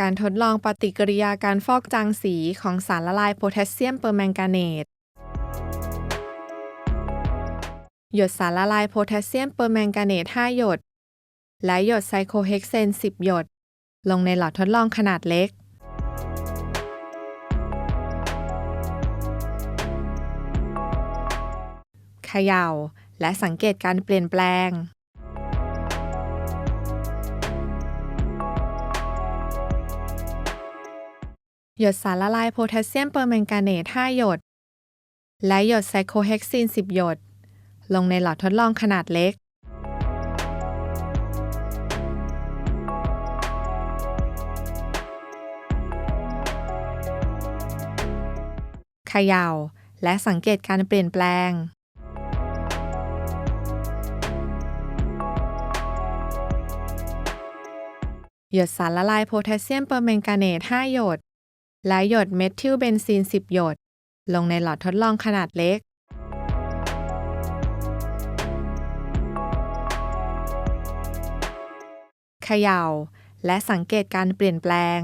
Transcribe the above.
การทดลองปฏิกิริยาการฟอกจางสีของสารละลายโพแทสเซียมเปอร์แมงกาเนต หยดสารละลายโพแทสเซียมเปอร์แมงกาเนต 5 หยด และหยดไซโคเฮกเซน 10 หยด ลงในหลอดทดลองขนาดเล็ก เขย่า และสังเกตการเปลี่ยนแปลง หยดสารละลายโพแทสเซียมเปอร์แมงกาเนต 5 หยด และหยดไซโคเฮกซิน 10 หยด ลงในหลอดทดลองขนาดเล็ก เขย่า และสังเกตการเปลี่ยนแปลงหยดสารละลายโพแทสเซียมเปอร์แมงกาเนต 5 หยด และหยดเมทิลเบนซีน 10 หยด ลงในหลอดทดลองขนาดเล็ก เขย่า และสังเกตการเปลี่ยนแปลง